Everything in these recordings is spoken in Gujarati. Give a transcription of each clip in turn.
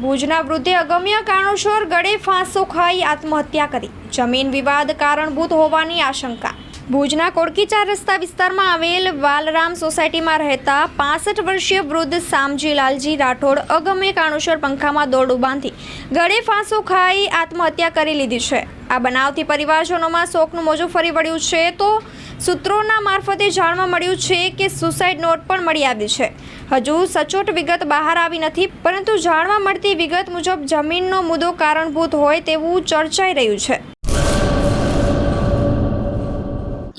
ભુજના વૃદ્ધે અગમ્ય કારણોસર ગળે ફાંસો ખાઈ આત્મહત્યા કરી. જમીન વિવાદ કારણભૂત હોવાની આશંકા. ભુજના કોડકી ચાર રસ્તા વિસ્તારમાં આવેલ વાલરામ સોસાયટીમાં રહેતા પાસઠ વર્ષીય વૃદ્ધ સામજી લાલજી રાઠોડ અગમ્ય કાણુસર પંખામાં દોરડું બાંધી ગળે ફાંસો ખાઈ આત્મહત્યા કરી લીધી છે. આ બનાવથી પરિવારજનોમાં શોકનું મોજું ફરી વળ્યું છે. તો સૂત્રોના મારફતે જાણવા મળ્યું છે કે સુસાઇડ નોટ પણ મળી આવી છે. હજુ સચોટ વિગત બહાર આવી નથી, પરંતુ જાણવા મળતી વિગત મુજબ જમીનનો મુદ્દો કારણભૂત હોય તેવું ચર્ચાઈ રહ્યું છે.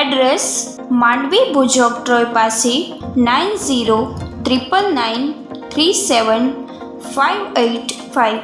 એડ્રેસ માંડવી ભુજ ટ્રોય પાસે nine zero triple nine three seven five eight five.